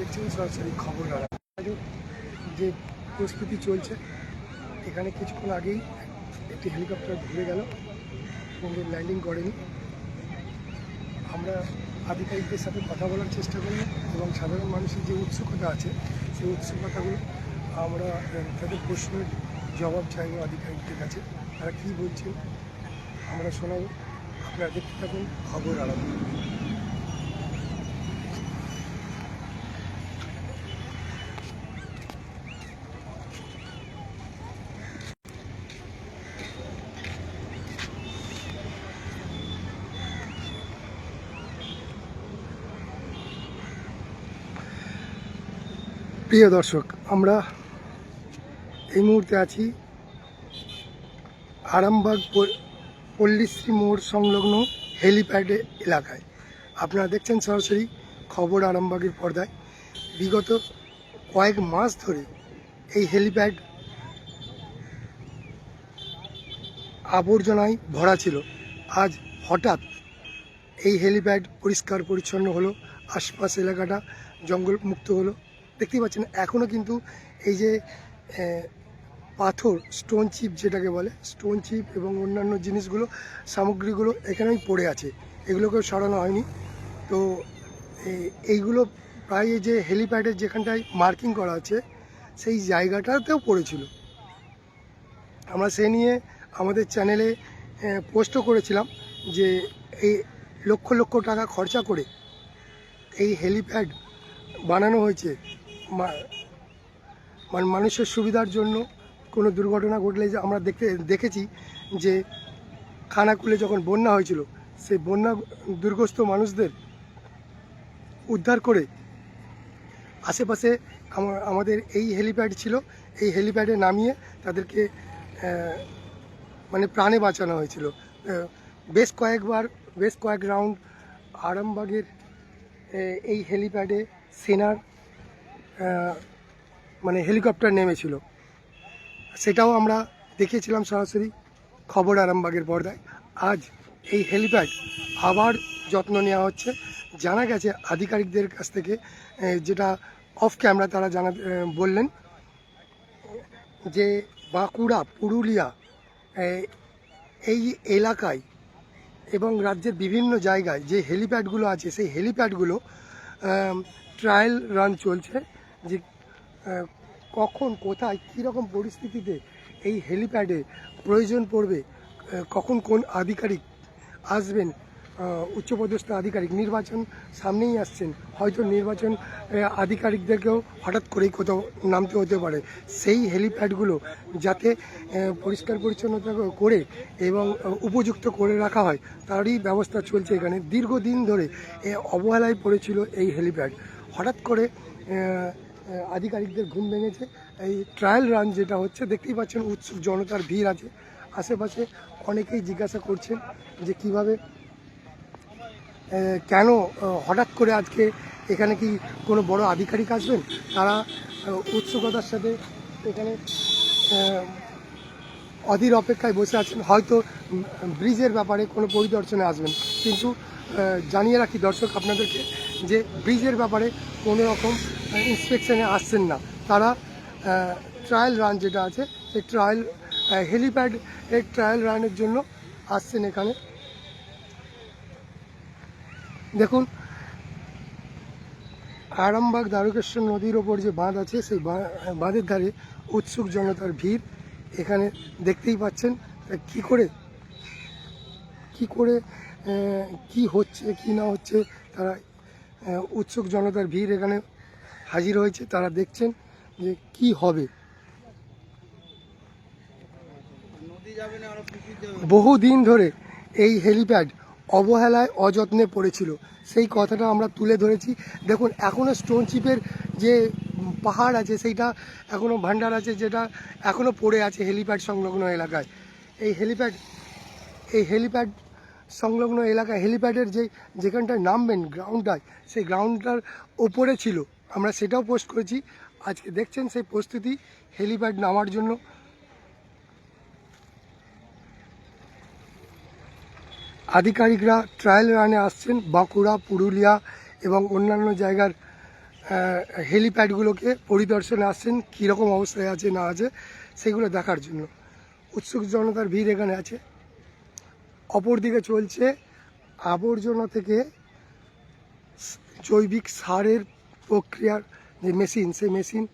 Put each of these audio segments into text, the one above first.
দেখছেন, সরাসরি খবর যে প্রস্তুতি চলছে, এখানে কিছুক্ষণ আগেই একটি হেলিকপ্টার ঘুরে গেল কিন্তু ল্যান্ডিং করেনি। আমরা আধিকারিকদের সাথে কথা বলার চেষ্টা করি এবং সাধারণ মানুষের যে উৎসুকতা আছে, সেই উৎসুকতাগুলো আমরা তাদের প্রশ্নের জবাব চাইব আধিকারিকদের কাছে। তারা কী বলছেন, আমরা শোনাবো। আপনারা দেখতে থাকুন, খবর আলাদা প্রিয় দর্শক, আমরা এই মুহূর্তে আছি আরামবাগ পল্লীশ্রী মোড় সংলগ্ন হেলিপ্যাড এলাকায়। আপনারা দেখছেন সরাসরি খবর আরামবাগের পর্দায়। বিগত কয়েক মাস ধরে এই হেলিপ্যাড আবর্জনায় ভরা ছিল। আজ হঠাৎ এই হেলিপ্যাড পরিষ্কার পরিচ্ছন্ন হলো, আশপাশ এলাকাটা জঙ্গল মুক্ত হলো। দেখতেই পাচ্ছেন এখনও কিন্তু এই যে পাথর স্টোন চিপ যেটাকে বলে স্টোন চিপ এবং অন্যান্য জিনিসগুলো, সামগ্রীগুলো এখানেই পড়ে আছে। এগুলোকেও সরানো হয়নি। তো এইগুলো প্রায় এই যে হেলিপ্যাডের যেখানটায় মার্কিং করা আছে, সেই জায়গাটাতেও পড়েছিল। আমরা সে নিয়ে আমাদের চ্যানেলে পোস্টও করেছিলাম যে, এই লক্ষ লক্ষ টাকা খরচা করে এই হেলিপ্যাড বানানো হয়েছে। মানে মানুষের সুবিধার জন্য কোনো দুর্ঘটনা ঘটলে যে আমরা দেখতে, দেখেছি যে খানাকুলে যখন বন্যা হয়েছিল, সেই বন্যা দুর্গস্ত মানুষদের উদ্ধার করে আশেপাশে আমাদের এই হেলিপ্যাড ছিল, এই হেলিপ্যাডে নামিয়ে তাদেরকে মানে প্রাণে বাঁচানো হয়েছিল। বেশ কয়েকবার, বেশ কয়েক রাউন্ড আরামবাগের এই হেলিপ্যাডে সেনার মানে হেলিকপ্টার নেমেছিল। সেটাও আমরা দেখিয়েছিলাম সরাসরি খবর আরামবাগের পর্দায়। আজ এই হেলিপ্যাড আবার যত্ন নেওয়া হচ্ছে। জানা গেছে আধিকারিকদের কাছ থেকে যেটা অফ ক্যামেরা তারা জানা বললেন, যে বাঁকুড়া, পুরুলিয়া এই এলাকায় এবং রাজ্যের বিভিন্ন জায়গায় যে হেলিপ্যাডগুলো আছে, সেই হেলিপ্যাডগুলো ট্রায়াল রান চলছে। যে কখন, কোথায়, কীরকম পরিস্থিতিতে এই হেলিপ্যাডে প্রয়োজন পড়বে কখন কোন আধিকারিক আসবেন উচ্চপদস্থ আধিকারিক, নির্বাচন সামনেই আসছেন, হয়তো নির্বাচন আধিকারিকদেরকেও হঠাৎ করেই কোথাও নামতে হতে পারে। সেই হেলিপ্যাডগুলো যাতে পরিষ্কার পরিচ্ছন্নতা করে এবং উপযুক্ত করে রাখা হয়, তারই ব্যবস্থা চলছে এখানে। দীর্ঘদিন ধরে অবহেলায় পড়েছিল এই হেলিপ্যাড। হঠাৎ করে আধিকারিকদের ঘুম ভেঙেছে। এই ট্রায়াল রান যেটা হচ্ছে, দেখতেই পাচ্ছেন উৎসুক জনতার ভিড় আছে। আশেপাশে অনেকেই জিজ্ঞাসা করছেন যে কীভাবে কেন হঠাৎ করে আজকে এখানে কি কোনো বড় আধিকারিক আসবেন? তারা উৎসুকতার সাথে এখানে অধীর অপেক্ষায় বসে আছেন। হয়তো ব্রিজের ব্যাপারে কোনো পরিদর্শনে আসবেন। কিন্তু জানিয়ে রাখি দর্শক আপনাদেরকে যে ব্রিজের ব্যাপারে কোনো রকম ইন্সপেকশনে আসছেন না। তারা ট্রায়াল রান যেটা আছে, সেই ট্রায়াল হেলিপ্যাড এর ট্রায়াল রানের জন্য আসছেন এখানে। দেখুন, আরামবাগ দ্বারকেশ্বর নদীর ওপর যে বাঁধ আছে, সেই বাঁধের ধারে উৎসুক জনতার ভিড়। এখানে দেখতেই পাচ্ছেন কি করে কি করে কি হচ্ছে, কি না হচ্ছে, তারা উৎসুক জনতার ভিড় এখানে হাজির হয়েছে, তারা দেখছেন যে কি হবে। বহুদিন ধরে এই হেলিপ্যাড অবহেলায় অযত্নে পড়েছিল। সেই কথাটা আমরা তুলে ধরেছি। দেখুন এখনও স্টোন চিপের যে পাহাড় আছে, সেইটা এখনও ভান্ডার আছে, যেটা এখনও পড়ে আছে হেলিপ্যাড সংলগ্ন এলাকায়। এই হেলিপ্যাড এই হেলিপ্যাড সংলগ্ন এলাকায়, হেলিপ্যাডের যে যেখানটায় নামবেন, গ্রাউন্ডটায়, সেই গ্রাউন্ডটার ওপরে ছিল। আমরা সেটাও পোস্ট করেছি। আজকে দেখছেন সেই প্রস্তুতি হেলিপ্যাড নামার জন্য। আধিকারিকরা ট্রায়াল রানে আসছেন বাঁকুড়া, পুরুলিয়া এবং অন্যান্য জায়গার হেলিপ্যাডগুলোকে পরিদর্শনে আসছেন, কীরকম অবস্থায় আছে, না আছে, সেগুলো দেখার জন্য। উৎসুক জনতার ভিড় এখানে আছে। অপরদিকে চলছে আবর্জনা থেকে জৈবিক সারের প্রক্রিয়ার যে মেশিন, সেই মেশিন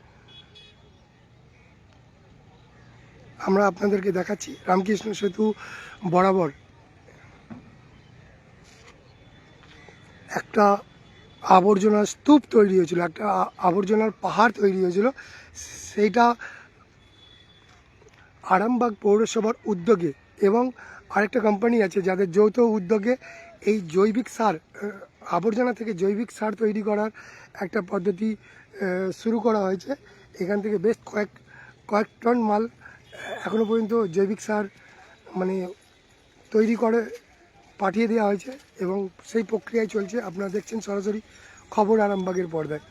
আমরা আপনাদেরকে দেখাচ্ছি। রামকৃষ্ণ সেতু বরাবর একটা আবর্জনার স্তূপ তৈরি হয়েছিল, একটা আবর্জনার পাহাড় তৈরি হয়েছিল। সেইটা আরামবাগ পৌরসভার উদ্যোগে এবং আরেকটা কোম্পানি আছে যাদের যৌথ উদ্যোগে এই জৈবিক সার আবর্জনা থেকে জৈবিক সার তৈরি করার একটা পদ্ধতি শুরু করা হয়েছে। এখান থেকে বেশ কয়েক কয়েক টন মাল এখনও এখনও পর্যন্ত জৈবিক সার মানে তৈরি করে, পাঠিয়ে দেওয়া হয়েছে এবং সেই প্রক্রিয়ায় চলছে। আপনারা দেখছেন সরাসরি খবর আরামবাগের পর্দায়।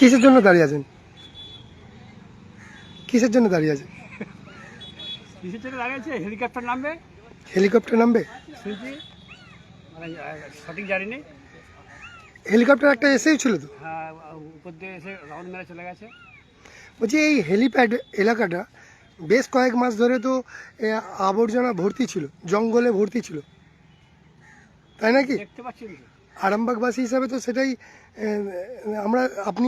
কিসের জন্য দাঁড়িয়ে আছেন? কিসের জন্য দাঁড়িয়ে আছেন? কিসের জন্য লাগাইছে হেলিকপ্টার নামবে? হেলিকপ্টার নামবে? শুনছি মানে সঠিক জানি নেই হেলিকপ্টার একটা এসেই ছিল তো। হ্যাঁ উপর দিয়ে এসে রাউন্ড মেরে চলে গেছে। বলছি এই হেলিপ্যাড এলাকাটা বেশ কয়েক মাস ধরে তো আবর্জনা ভর্তি ছিল জঙ্গলে ভর্তি ছিল। তাই নাকি? দেখতে পাচ্ছেন তো। আরামবাগবাসী হিসাবে তো সেটাই আমরা আপনি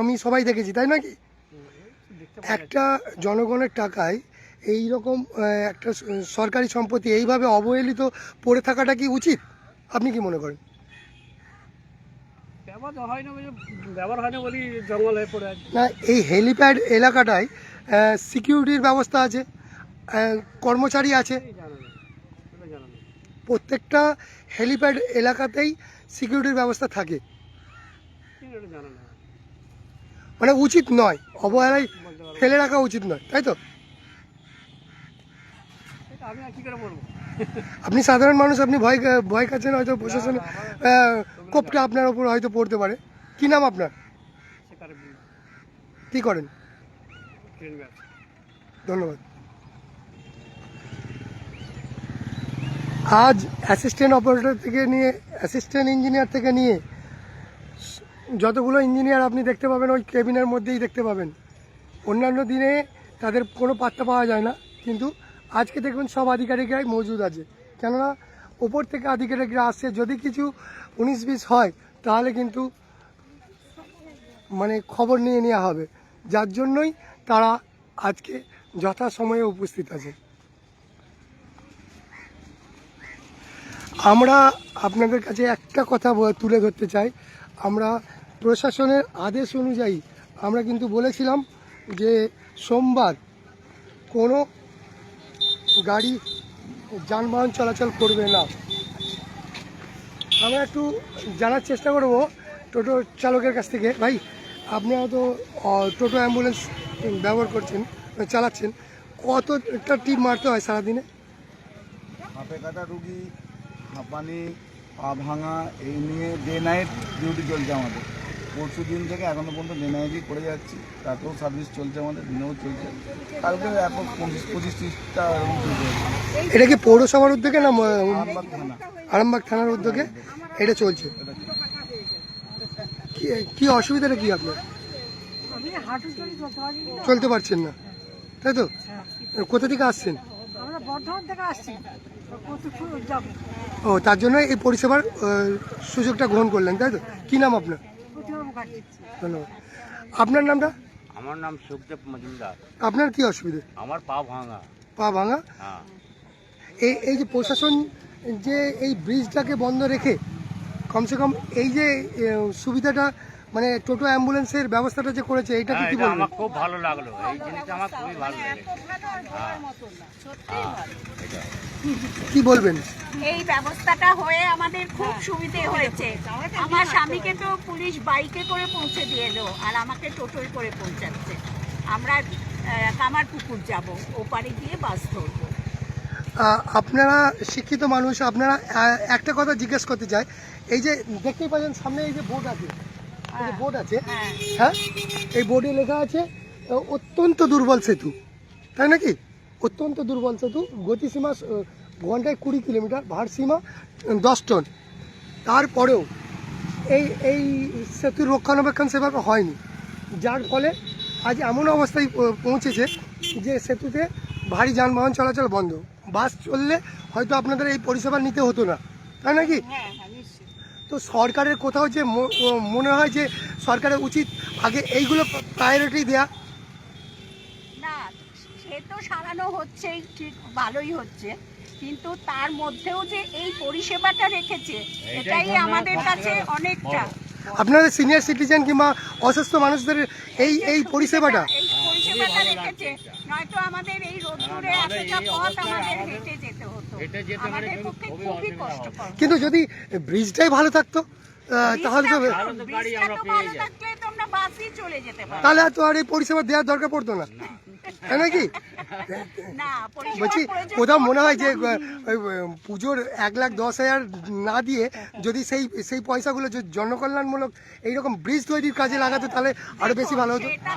আমি সবাই দেখেছি তাই নাকি? একটা জনগণের টাকায় এই রকম একটা সরকারি সম্পত্তি এইভাবে অবহেলিত পড়ে থাকাটা কি উচিত? আপনি কি মনে করেন? হয় না এই হেলিপ্যাড এলাকাটায় সিকিউরিটির ব্যবস্থা আছে কর্মচারী আছে। প্রত্যেকটা হেলিপ্যাড এলাকাতেই সিকিউরিটির ব্যবস্থা থাকে। মানে উচিত নয়। অবহেলায় ফেলে রাখা উচিত নয় তাই তো? আপনি সাধারণ মানুষ আপনি ভয় ভয় খাচ্ছেন হয়তো প্রশাসনের কোপটা আপনার ওপর হয়তো পড়তে পারে। কি নাম আপনার? কি করেন? ধন্যবাদ। আজ অ্যাসিস্ট্যান্ট অপারেটর থেকে নিয়ে অ্যাসিস্ট্যান্ট ইঞ্জিনিয়ার থেকে নিয়ে, যতগুলো ইঞ্জিনিয়ার আপনি দেখতে পাবেন, ওই কেবিনের মধ্যেই দেখতে পাবেন। অন্যান্য দিনে তাদের কোনো পাত্তা পাওয়া যায় না, কিন্তু আজকে দেখবেন সব আধিকারিকরাই মজুদ আছে। কেননা, ওপর থেকে আধিকারিকরা আসছে, যদি কিছু উনিশ বিশ হয়, তাহলে কিন্তু মানে খবর নিয়ে নেওয়া হবে। যার জন্যই তারা আজকে যথাসময়ে উপস্থিত আছে। আমরা আপনাদের কাছে একটা কথা তুলে ধরতে চাই। আমরা প্রশাসনের আদেশ অনুযায়ী আমরা কিন্তু বলেছিলাম যে সোমবার কোনো গাড়ি যানবাহন চলাচল করবে না। আমরা একটু জানার চেষ্টা করব টোটো চালকের কাছ থেকে। ভাই, আপনারা তো টোটো অ্যাম্বুলেন্স ব্যবহার করছেন, চালাচ্ছেন। কতটা টিপ মারতে হয় সারাদিনে? রুগী হাঁপানি পা ভাঙা এই নিয়ে ডে নাইট ডিউটি চলছে আমাদের। পরশু দিন থেকে এখনও পর্যন্ত ডে নাইটই করে যাচ্ছি। রাতেও সার্ভিস চলছে আমাদের দিনেও চলছে। কালকে এখন পঁচিশ পঁচিশ ত্রিশটা এরকম চলছে। এটা কি পৌরসভার উদ্যোগে না আরামবাগ থানা। আরামবাগ থানার উদ্যোগে? এটা চলছে। কি কি অসুবিধাটা কি আপনার? চলতে পারছেন না। তাই তো? কোথা থেকে আসছেন? বর্ধমান থেকে আসছি। ও তার জন্য এই পরিষেবার সুযোগটা গ্রহণ করলেন তাই তো? কি নাম আপনার? ধন্যবাদ। আপনার নামটা? আমার নাম সুখদেব মজুমদার। আপনার কি অসুবিধা? আমার পা ভাঙা। পা ভাঙা? হ্যাঁ। এই এই যে প্রশাসন যে এই ব্রিজটাকে বন্ধ রেখে কমসে কম এই যে সুবিধাটা মানে টোটো অ্যাম্বুলেন্সের ব্যবস্থাটা যে করেছে হ্যাঁ, কি এটা বলবেন? আমার খুব ভালো লাগল। এই জিনিসটা আমার খুবই ভালো লেগেছে। কি বলবেন? এই ব্যবস্থাটা হয়ে আমাদের খুব সুবিধে হয়েছে। আমার স্বামীকে তো পুলিশ বাইকে করে পৌঁছে দিয়ে এলো আর আমাকে টোটোয় করে পৌঁছাচ্ছে। আমরা কামারপুকুর যাব ওপারে গিয়ে বাস ধরবো। আপনারা শিক্ষিত মানুষ আপনারা একটা কথা জিজ্ঞেস করতে চাই। এই যে দেখতেই পাচ্ছেন সামনে এই যে বোর্ড আছে। যে বোর্ড আছে হ্যাঁ। হ্যাঁ এই বোর্ডে লেখা আছে অত্যন্ত দুর্বল সেতু। তাই নাকি? অত্যন্ত দুর্বল সেতু গতিসীমা ঘন্টায় কুড়ি কিলোমিটার ভারসীমা দশ টন। তারপরেও এই এই সেতুর রক্ষণাবেক্ষণ সেভাবে হয়নি। যার ফলে আজ এমন অবস্থায় পৌঁছেছে যে সেতুতে ভারী যানবাহন চলাচল বন্ধ। বাস চললে হয়তো আপনাদের এই পরিষেবা নিতে হতো না। তাই নাকি? হ্যাঁ হ্যাঁ। তো সরকারের কোথাও যে ম- মনে হয় যে সরকারের উচিত আগে এইগুলো প্রায়োরিটি দেয়া। না সে তো সারানো হচ্ছেই ঠিক ভালোই হচ্ছে। কিন্তু তার মধ্যেও যে এই পরিষেবাটা রেখেছে এটাই আমাদের কাছে অনেকটা। আপনাদের সিনিয়র সিটিজেন কিংবা অসুস্থ মানুষদের এই এই পরিষেবাটা এই পরিষেবাটা? রেখেছে। নয়তো আমাদের এই রোদ্দুরে এতটা পথ আমাদের হেঁটে যেতে আমাদের পক্ষে খুবই কষ্টকর কিন্তু যদি ব্রিজটাই ভালো থাকতো তাহলে তো ব্রিজটা- তো ভালো থাকলে তোমরা বাসই চলে যেতে পারো তাহলে আর তো আর এই পরিষেবা দেওয়ার দরকার পড়তো না। তাই নাকি বলছি কোথাও মনে হয় যে পুজোর এক লাখ দশ হাজার না দিয়ে যদি সেই সেই পয়সাগুলো যদি জনকল্যাণমূলক এইরকম ব্রিজ তৈরির কাজে লাগাতো তাহলে আরও বেশি ভালো হতো। সেটা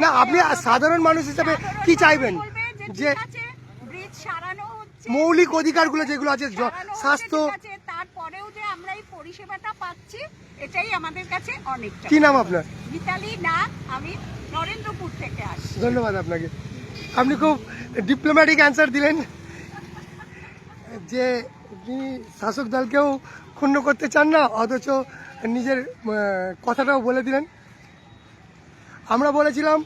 না আপনি সাধারণ মানুষ হিসাবে কি চাইবেন? যে সারানো হচ্ছে। মৌলিক অধিকারগুলো যেগুলো আছে স্বাস্থ্য তারপরেও যে আমরা এই পরিষেবাটা পাচ্ছি এটাই আমাদের কাছে অনেকটা। কি নাম আপনার? মিতালি নাগ আমি নরেন্দ্রপুর থেকে আসছি। ধন্যবাদ আপনাকে। আপনি খুব ডিপ্লোম্যাটিক অ্যান্সার দিলেন যে তিনি শাসক দলকেও ক্ষুণ্ণ করতে চান না অথচ নিজের কথাটাও বলে দিলেন। আমরা বলেছিলাম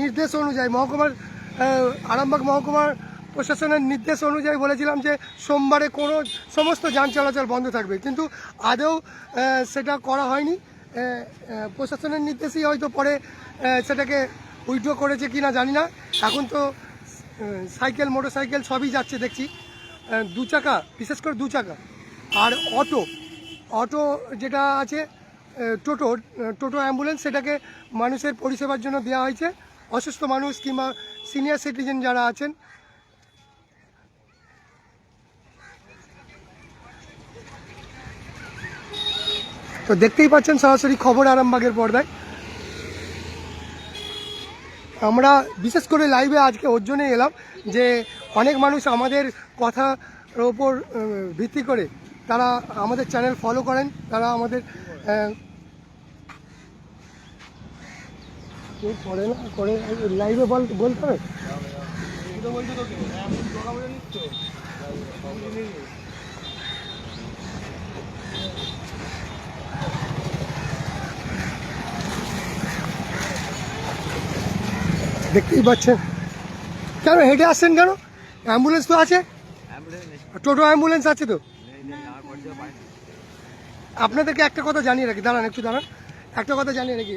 নির্দেশ অনুযায়ী মহকুমার আরামবাগ মহকুমার প্রশাসনের নির্দেশ অনুযায়ী বলেছিলাম যে সোমবারে কোনো, সমস্ত যান চলাচল বন্ধ থাকবে। কিন্তু আদৌ সেটা করা হয়নি। প্রশাসনের নির্দেশেই হয়তো পরে সেটাকে উইথড্র করেছে কি না জানি না। এখন তো সাইকেল মোটর সাইকেল সবই যাচ্ছে দেখছি। দু চাকা, বিশেষ করে দু চাকা। আর অটো অটো যেটা আছে টোটো টোটো অ্যাম্বুলেন্স সেটাকে মানুষের পরিষেবার জন্য দেওয়া হয়েছে। অসুস্থ মানুষ কিংবা সিনিয়র সিটিজেন যারা আছেন, তো দেখতেই পাচ্ছেন সরাসরি খবর আরামবাগের পর্দায়। আমরা বিশেষ করে লাইভে আজকে ওর জন্যই এলাম যে অনেক মানুষ আমাদের কথার ওপর ভিত্তি করে তারা আমাদের চ্যানেল ফলো করেন, তারা আমাদের করে না, করে লাইভে বল, বলতে হবে দেখতেই পাচ্ছেন। কেন, হেঁটে আসছেন কেন? অ্যাম্বুলেন্স তো আছে? টোটো অ্যাম্বুলেন্স আছে তো? আপনাদেরকে একটা কথা জানিয়ে রাখি, দাঁড়ান একটু দাঁড়ান। একটা কথা জানিয়ে রাখি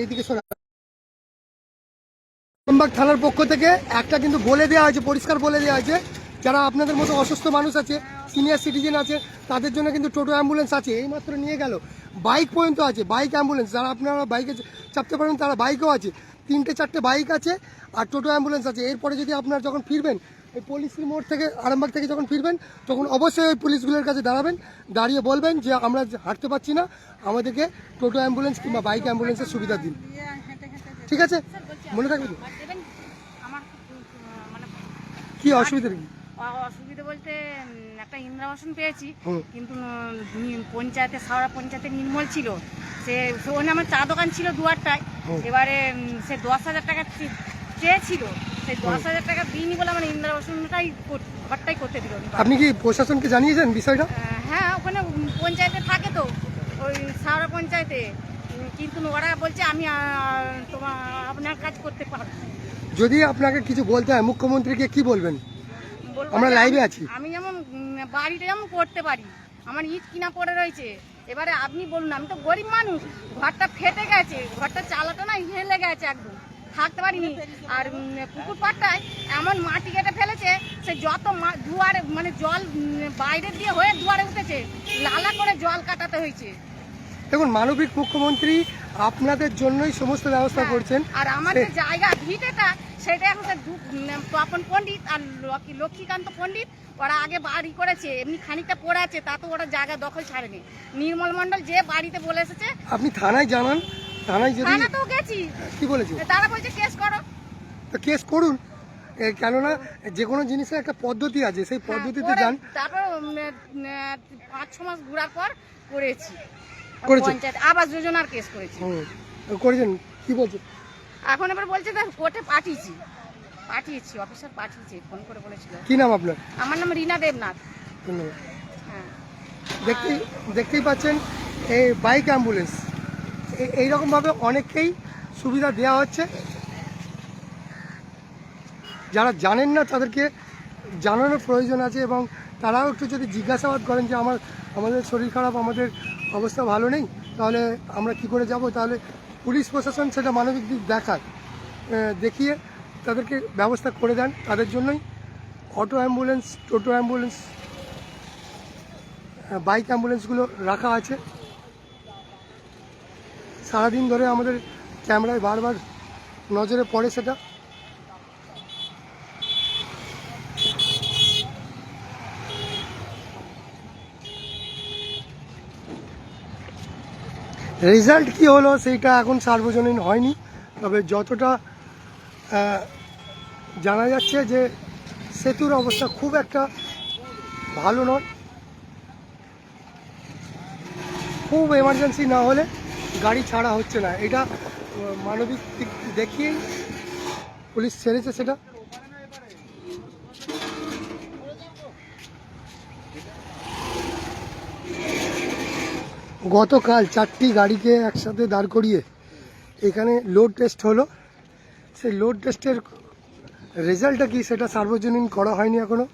এইদিকে শোনা আরামবাগ থানার পক্ষ থেকে একটা কিন্তু বলে দেওয়া হয়েছে, পরিষ্কার বলে দেওয়া হয়েছে। যারা আপনাদের মতো অসুস্থ মানুষ আছে সিনিয়র সিটিজেন আছে, তাদের জন্য কিন্তু টোটো অ্যাম্বুলেন্স আছে, এইমাত্র নিয়ে গেল। বাইক পর্যন্ত আছে, বাইক অ্যাম্বুলেন্স যারা আপনারা বাইকে চাপতে পারেন, তারা বাইকও আছে। তিনটে, চারটে বাইক আছে আর টোটো অ্যাম্বুলেন্স আছে। এরপরে যদি আপনারা যখন ফিরবেন এই পলিসি মোড় থেকে, আরামবাগ থেকে যখন ফিরবেন, তখন অবশ্যই ওই পুলিশগুলোর কাছে দাঁড়াবেন। দাঁড়িয়ে বলবেন যে আমরা হাঁটতে পারছি না, আমাদেরকে টোটো অ্যাম্বুলেন্স কিংবা বাইক অ্যাম্বুলেন্সের সুবিধা দিন। ঠিক আছে? মনে থাকবে আমার মানে কি অসুবিধা নেই অসুবিধা বলতে একটা ইন্দ্রাবাসন পেয়েছি কিন্তু পঞ্চায়েতে সাওড়া পঞ্চায়েতে নির্মল ছিল। সে সে ওখানে আমার চা দোকান ছিল দুয়ারটায়। এবারে সে দশ হাজার টাকা চেয়েছিল। সেই দশ হাজার টাকা দিইনি বলে আমার ইন্দ্রাবাসনটাই ঘরটাই করতে দিল। আপনি কি প্রশাসনকে জানিয়েছেন বিষয়টা? হ্যাঁ ওখানে পঞ্চায়েতে থাকে তো ওই সাওড়া পঞ্চায়েতে। কিন্তু ওরা বলছে আমি তোমার আপনার কাজ করতে পারব যদি আপনাকে কিছু বলতে হয় মুখ্যমন্ত্রীকে কি বলবেন? আমরা লাইভে আছি। আমি যেমন বাড়িটা যেমন করতে পারি আমার ইট কিনা পড়ে রয়েছে এবারে আপনি বলুন আমি তো গরিব মানুষ ঘরটা ফেটে গেছে ঘরটা চালাটা না হেলে গেছে একদম থাকতে পারিনি। আর পুকুর পাড়টায় এমন মাটি কেটে ফেলেছে সে যত মা- দুয়ারে মানে জল উম, বাইরে দিয়ে হয়ে দুয়ারে উঠেছে লালা করে জল কাটাতে হয়েছে। দেখুন মানবিক মুখ্যমন্ত্রী আপনাদের জন্যই সমস্ত ব্যবস্থা হ্যাঁ। করছেন। আর আমাদের জায়গা ভিটেটা সেটা এখন তপন পণ্ডিত আর লক্ষ্মী- লক্ষ্মীকান্ত পণ্ডিত ওরা আগে বাড়ি করেছে এমনি খানিকটা পড়ে আছে তা তো ওরা জায়গা দখল ছাড়েনি। নির্মল মণ্ডল যে বাড়িতে বলে এসেছে আপনি থানায় জানান থানায় যদি থানা তো গেছি। কি বলেছে? তারা বলছে কেস করো। তো কেস করুন। কেননা যে কোনো জিনিসের একটা পদ্ধতি আছে সেই হ্যাঁ, পদ্ধতিতে যান। তারপর পাঁচ ছ মাস ঘোরার পর করেছি। করেছেন? পঞ্চায়েত আবাস যোজনার কেস করেছি। হুম করেছেন? কি বলছেন? এখন এবার বলছে যে কোর্টে পাঠিয়েছি। পাঠিয়েছি অফিসার পাঠিয়েছি ফোন করে বলেছিল। কি নাম আপনার? আমার নাম রীনা দেবনাথ। ধন্যবাদ। হ্যাঁ। দেখতে দেখতেই পাচ্ছেন এই বাইক অ্যাম্বুলেন্স। এইরকমভাবে অনেককেই সুবিধা দেওয়া হচ্ছে। যারা জানেন না তাদেরকে জানানোর প্রয়োজন আছে এবং তারাও একটু যদি জিজ্ঞাসাবাদ করেন যে আমার আমাদের শরীর খারাপ আমাদের অবস্থা ভালো নেই, তাহলে আমরা কি করে যাব? তাহলে পুলিশ প্রশাসন সেটা মানবিক দিক দেখায় দেখিয়ে তাদেরকে ব্যবস্থা করে দেন তাদের জন্যই। Auto ambulance, toto ambulance bike অ্যাম্বুলেন্সগুলো রাখা আছে। সারাদিন ধরে আমাদের ক্যামেরায় বারবার নজরে পড়ে সেটা। রেজাল্ট কি হলো সেইটা এখন সার্বজনীন হয়নি, তবে যতটা জানা যাচ্ছে যে সেতুর অবস্থা খুব একটা ভালো নয়। খুব এমার্জেন্সি না হলে গাড়ি ছাড়া হচ্ছে না। এটা মানবিক দিক দেখিয়েই পুলিশ ছেড়েছে সেটা। গতকাল চারটি গাড়িকে একসাথে দাঁড় করিয়ে এখানে লোড টেস্ট হলো। সেই লোড টেস্টের রেজাল্টটা কি সেটা সার্বজনীন করা হয়নি এখনও?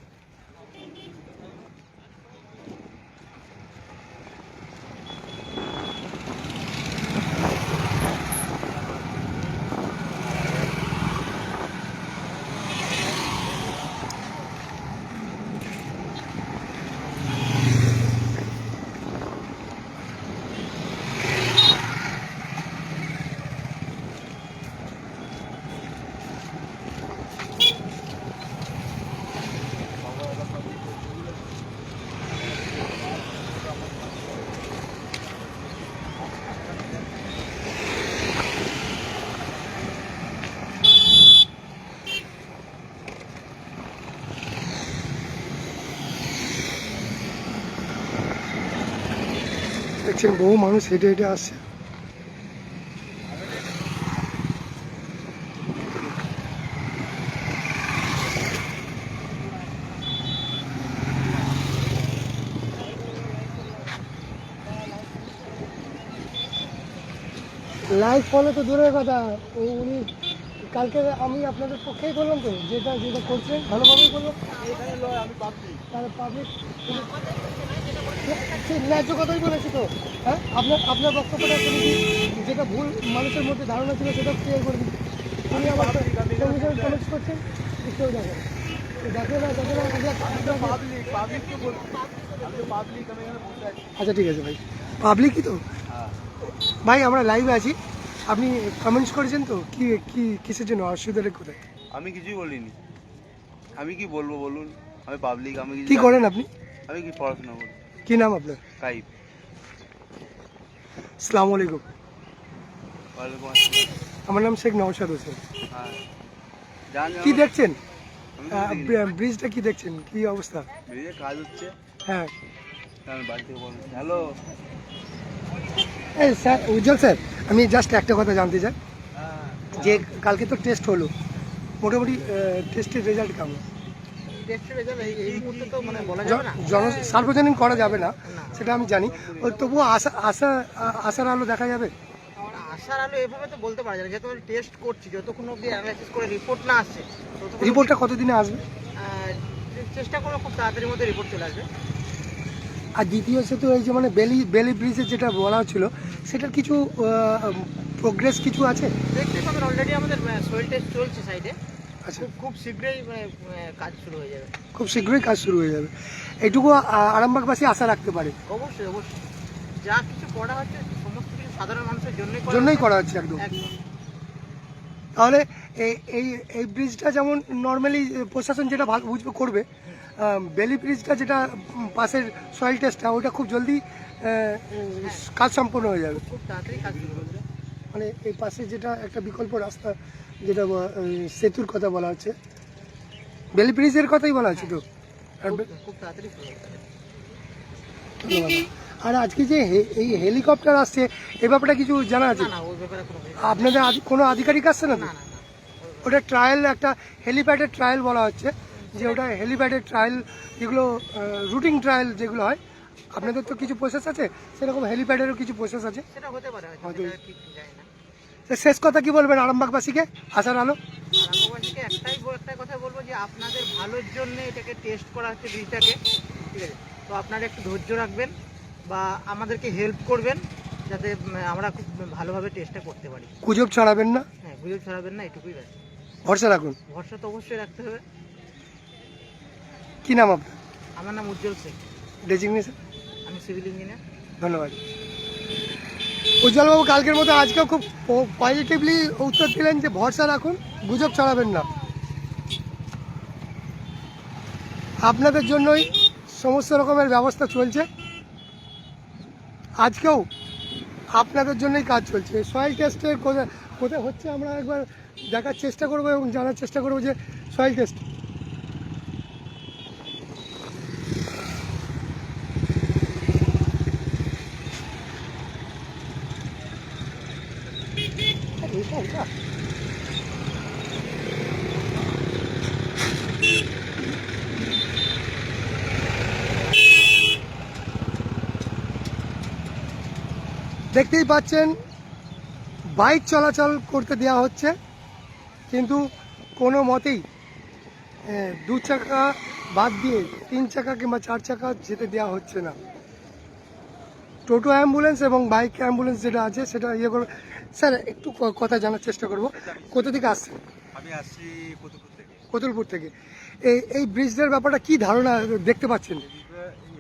দেখছেন, বহু মানুষ হেঁটে হেঁটে আসছে। লাইভ ফলে তো দূরের কথা। উনি কালকে আমি আপনাদের পক্ষেই করলাম তো, যেটা যেটা করছেন ভালোভাবেই করলাম তাহলে পাবলিক ঠিক ন্যায্য কথাই বলেছি তো। হ্যাঁ? আপনার আপনার বক্তব্যটা শুনে কি যেটা ভুল মানুষের মধ্যে ধারণা ছিল সেটা ক্লিয়ার করে দিন। উনি সঙ্গে সঙ্গে কমেন্টস করছেন বুঝতেও দেখেন। দেখে না দেখে না আপনার- আচ্ছা ঠিক আছে ভাই। পাবলিকই তো? ভাই আমরা লাইভে আছি। আপনি কমেন্টস করেছেন তো? কি কি কিসের জন্য? অসুবিধাটা কোথায়? আমি কিছুই বলিনি। আমি কি বলব বলুন? আমি পাবলিক আমি কি করেন আপনি? আমি কি পড়াশোনা করি? কি নাম আপনার? কাইপ সালাম আলাইকুম। ওয়ালাইকুম আসসালাম। আমার নাম শেখ নওশাদ হোসেন। হ্যাঁ। জান কি দেখছেন? ব্রিজটা কি দেখছেন? কি অবস্থা? ব্রিজে কাজ হচ্ছে। হ্যাঁ। হ্যালো। এই স্যার উজ্জ্বল স্যার আমি জাস্ট একটা কথা জানতে চাই। যে কালকে তো টেস্ট হলো। মোটামুটি টেস্টের রেজাল্ট কেমন? সার্বজনীন করা যাবে না সেটা আমি জানি। তবুও আশা আশা আ- আশার আলো দেখা যাবে? আশার আলো এভাবে তো বলতে পারা যায় না। যেহেতু আমি টেস্ট করছি যতক্ষণ অব্দি অ্যানালাইসিস করে রিপোর্ট না আসছে রিপোর্টটা কতদিনে আসবে? চেষ্টা করব খুব তাড়াতাড়ির মধ্যে রিপোর্ট চলে আসবে। আর দ্বিতীয় সেতু এই যে মানে বেলি বেলি ব্রিজের যেটা বলা ছিল সেটার কিছু প্রোগ্রেস কিছু আছে? দেখতে পাবেন অলরেডি আমাদের সোয়েল টেস্ট চলছে সাইডে আচ্ছা। খুব শীঘ্রই মানে কাজ শুরু হয়ে যাবে। খুব শীঘ্রই কাজ শুরু হয়ে যাবে। আরামবাগবাসী আশা রাখতে পারে। অবশ্যই অবশ্যই। যা কিছু করা হচ্ছে সমস্ত সাধারণ মানুষের জন্যই করা জন্যই। করা হচ্ছে একদম। তাহলে এই এই ব্রিজটা যেমন নর্মালি প্রশাসন যেটা বুঝবে করবে বেলি ব্রিজটা যেটা পাশের সয়েল টেস্টটা ওটা খুব জলদি কাজ সম্পন্ন হয়ে যাবে। খুব তাড়াতাড়ি কাজ মানে এই পাশে যেটা একটা বিকল্প রাস্তা যেটা সেতুর কথা বলা হচ্ছে। বেলি ব্রিজের কথাই বলা হচ্ছে তো? আর আজকে যে এই হেলিকপ্টার আসছে এ ব্যাপারে কিছু জানা আছে? আপনাদের কোনো আধিকারিক আসছে না তো ওটা ট্রায়াল একটা হেলিপ্যাডের ট্রায়াল বলা হচ্ছে যে ওটা হেলিপ্যাডের ট্রায়াল যেগুলো রুটিং ট্রায়াল যেগুলো হয় আপনাদের তো কিছু প্রসেস আছে? সেরকম হেলিপ্যাডেরও কিছু প্রসেস আছে? সেটা হতে পারে হয়তো শেষ কথা কি বলবেন আরামবাগবাসীকে? আসার আলো? রামবাবাসীকে একটাই একটাই কথা বলব যে আপনাদের ভালোর জন্য এটাকে টেস্ট করা হচ্ছে ব্রিজটাকে ঠিক আছে? তো আপনারা একটু ধৈর্য রাখবেন বা আমাদেরকে হেল্প করবেন যাতে আমরা খুব ভালোভাবে টেস্টটা করতে পারি। গুজব ছড়াবেন না? হ্যাঁ গুজব ছড়াবেন না এটুকুই ব্যাস। ভরসা রাখুন। ভরসা তো অবশ্যই রাখতে হবে। কি নাম আপনার? আমার নাম উজ্জ্বল শেখ ডেজিগনেশন? আমি সিভিল ইঞ্জিনিয়ার। ধন্যবাদ। উজ্জ্বলবাবু, কালকের মতো আজকেও খুব পজিটিভলি উত্তর দিলেন যে ভরসা রাখুন, গুজব ছড়াবেন না। আপনাদের জন্যই সমস্ত রকমের ব্যবস্থা চলছে। আজকেও আপনাদের জন্যই কাজ চলছে। সয়েল টেস্টের কোথায় কোথায় হচ্ছে আমরা একবার দেখার চেষ্টা করব এবং জানার চেষ্টা করব যে সয়েল টেস্ট দেখতেই পাচ্ছেন বাইক চলাচল করতে দেওয়া হচ্ছে কিন্তু কোনো মতেই দু চাকা বাদ দিয়ে তিন চাকা কিংবা চার চাকা যেতে দেওয়া হচ্ছে না। টোটো অ্যাম্বুলেন্স এবং বাইক অ্যাম্বুলেন্স যেটা আছে সেটা ইয়ে করবে স্যার একটু কথা জানার চেষ্টা করব। কোথা থেকে আসছেন? আমি আসছি কুতুপুর থেকে। কতুলপুর থেকে। এই এই ব্রিজটার ব্যাপারটা কি ধারণা দেখতে পাচ্ছেন?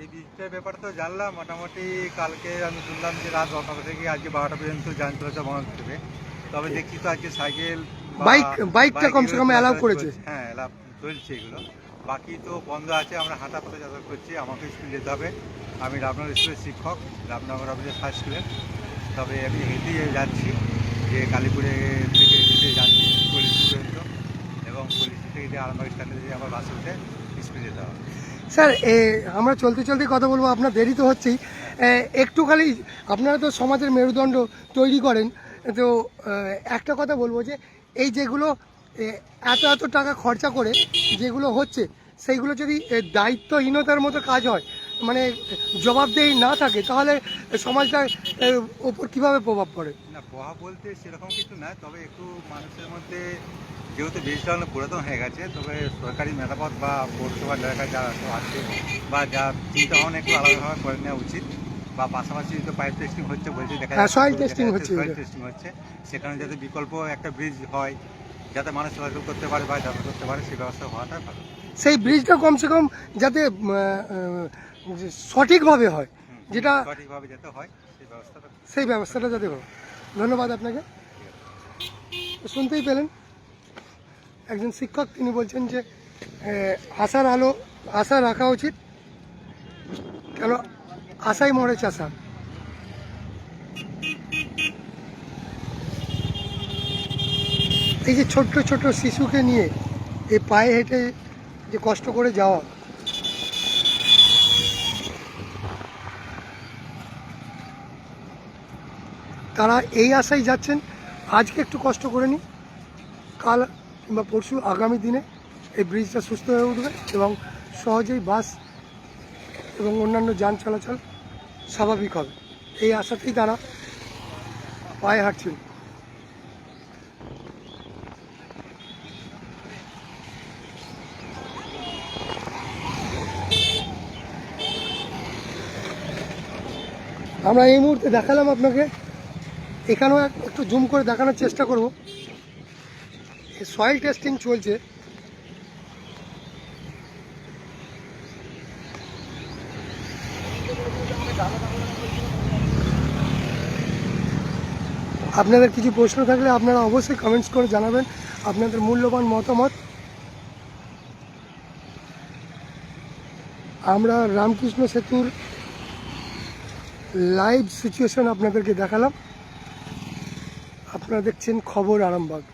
এই বীজটার ব্যাপারে তো জানলাম। মোটামুটি কালকে আমি শুনলাম যে রাত দশটা থেকে আজকে বারোটা পর্যন্ত যান চলেছে মনে দেবে তবে দেখছি তো আজকে সাইকেল বাইক- বাইকটা কমসে কম চলাচল করেছে। হ্যাঁ অ্যালাউ চলছে এগুলো। বাকি তো বন্ধ আছে আমরা হাঁটা পথে যাতায়াত করছি। আমাকে স্কুল যেতে হবে। আমি রামনগর স্কুলের শিক্ষক রামনগর অফিসের ফার্স্ট স্টুডেন্ট তবে আমি হেঁটে যাচ্ছি যে কালীপুরে থেকে হেঁটে যাচ্ছি পুলিশ পর্যন্ত। এবং পুলিশ থেকে যে আরামবাগ স্ট্যান্ডে যে আমার বাসে উঠে স্কুলে যেতে হবে। স্যার আমরা চলতে চলতে কথা বলব, আপনার দেরি তো হচ্ছেই। একটু খালি আপনারা তো সমাজের মেরুদণ্ড তৈরি করেন, তো একটা কথা বলব যে, এই যেগুলো এত এত টাকা খরচা করে যেগুলো হচ্ছে, সেইগুলো যদি দায়িত্বহীনতার মতো কাজ হয় মানে জবাবদেহি না থাকে তাহলে সমাজটা এর ওপর কীভাবে প্রভাব পড়ে? না প্রভাব বলতে সেরকম কিছু না তবে একটু মানুষের মধ্যে যেহেতু অনেক পুরাতন হয়ে গেছে তবে সরকারি মেরামত বা পৌরসভার জায়গায় যারা আছে বা যা চিন্তা ভাবনা একটু আলাদাভাবে করে নেওয়া উচিত বা পাশাপাশি তো পাইপ টেস্টিং হচ্ছে বলছে দেখা হ্যাঁ, soil testing হচ্ছে সয়েল টেস্টিং হচ্ছে সেখানে যাতে বিকল্প একটা ব্রিজ হয় যাতে মানুষ চলাচল করতে পারে বা যাতায়াত করতে পারে সেই ব্যবস্থা হওয়াটা ভালো। সেই ব্রিজটা কমসে কম যাতে যে সঠিকভাবে হয় যেটা সঠিকভাবে যাতে হয় সেই ব্যবস্থাটা সেই ব্যবস্থাটা যাতে করো ধন্যবাদ আপনাকে। শুনতেই পেলেন একজন শিক্ষক তিনি বলছেন যে আশার আলো আশা রাখা উচিত। কেন? আশাই মরে চাষা। এই যে ছোট্ট ছোট্ট শিশুকে নিয়ে এই পায়ে হেঁটে যে কষ্ট করে যাওয়া তারা এই আশায় যাচ্ছেন, আজকে একটু কষ্ট করে নিই কাল কিংবা পরশু আগামী দিনে এই ব্রিজটা সুস্থ হয়ে উঠবে এবং সহজেই বাস এবং অন্যান্য যান চলাচল স্বাভাবিক হবে। এই আশাতেই তারা পায়ে হাঁটছেন। আমরা এই মুহূর্তে দেখালাম আপনাকে এখানেও এক- একটু জুম করে দেখানোর চেষ্টা করব। সয়েল টেস্টিং চলছে। আপনাদের কিছু প্রশ্ন থাকলে আপনারা অবশ্যই কমেন্টস করে জানাবেন। আপনাদের মূল্যবান মতামত। আমরা রামকৃষ্ণ সেতুর লাইভ সিচুয়েশন আপনাদেরকে দেখালাম। আপনারা দেখছেন খবর আরামবাগ।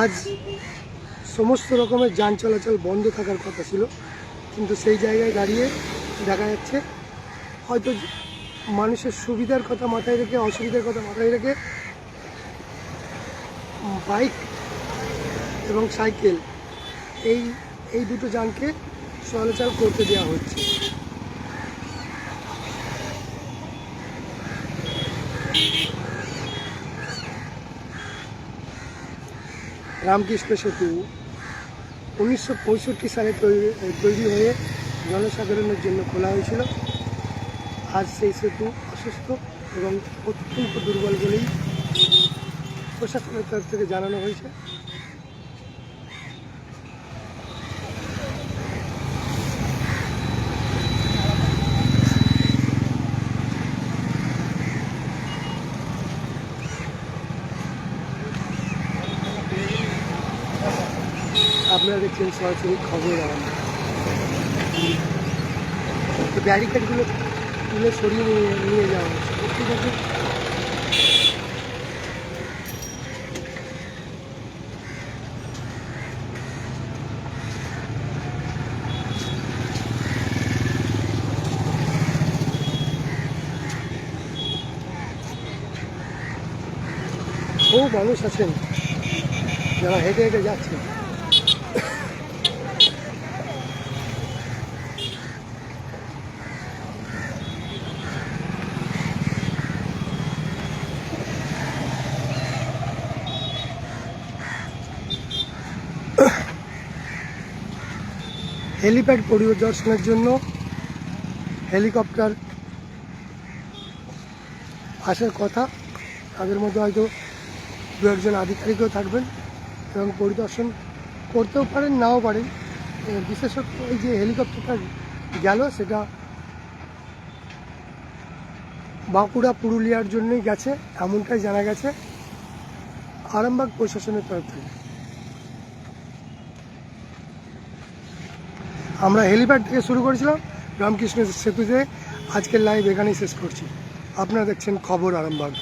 আজ সমস্ত রকমের যান চলাচল বন্ধ থাকার কথা ছিল, কিন্তু সেই জায়গায় দাঁড়িয়ে দেখা যাচ্ছে হয়তো মানুষের সুবিধার কথা মাথায় রেখে, অসুবিধার কথা মাথায় রেখে বাইক এবং সাইকেল এই এই দুটো যানকে চলাচল করতে দেওয়া হচ্ছে। রামকৃষ্ণ সেতু উনিশশো পঁয়ষট্টি সালে তৈরি তৈরি হয়ে জনসাধারণের জন্য খোলা হয়েছিল। আজ সেই সেতু অসুস্থ এবং অত্যন্ত দুর্বল বলেই প্রশাসনের তরফ থেকে জানানো হয়েছে আপনারা দেখছেন সরাসরি খবর তো ব্যারিকেডগুলো তুলে সরিয়ে নিয়ে যাওয়া হচ্ছে। ঠিক আছে বহু মানুষ আছেন। যারা হেঁটে হেঁটে যাচ্ছেন। হেলিপ্যাড পরিদর্শনের জন্য হেলিকপ্টার আসার কথা। তাদের মধ্যে হয়তো দু একজন আধিকারিকও থাকবেন এবং পরিদর্শন করতেও পারেন, নাও পারেন। বিশেষত এই যে হেলিকপ্টারটা গেল, সেটা বাঁকুড়া, পুরুলিয়ার জন্যই গেছে, এমনটাই জানা গেছে। আরামবাগ প্রশাসনের তরফ থেকে। আমরা হেলিপ্যাড থেকে শুরু করেছিলাম রামকৃষ্ণ সেতুতে। আজকের লাইভ এখানেই শেষ করছি। আপনারা দেখছেন খবর আরামবাগ।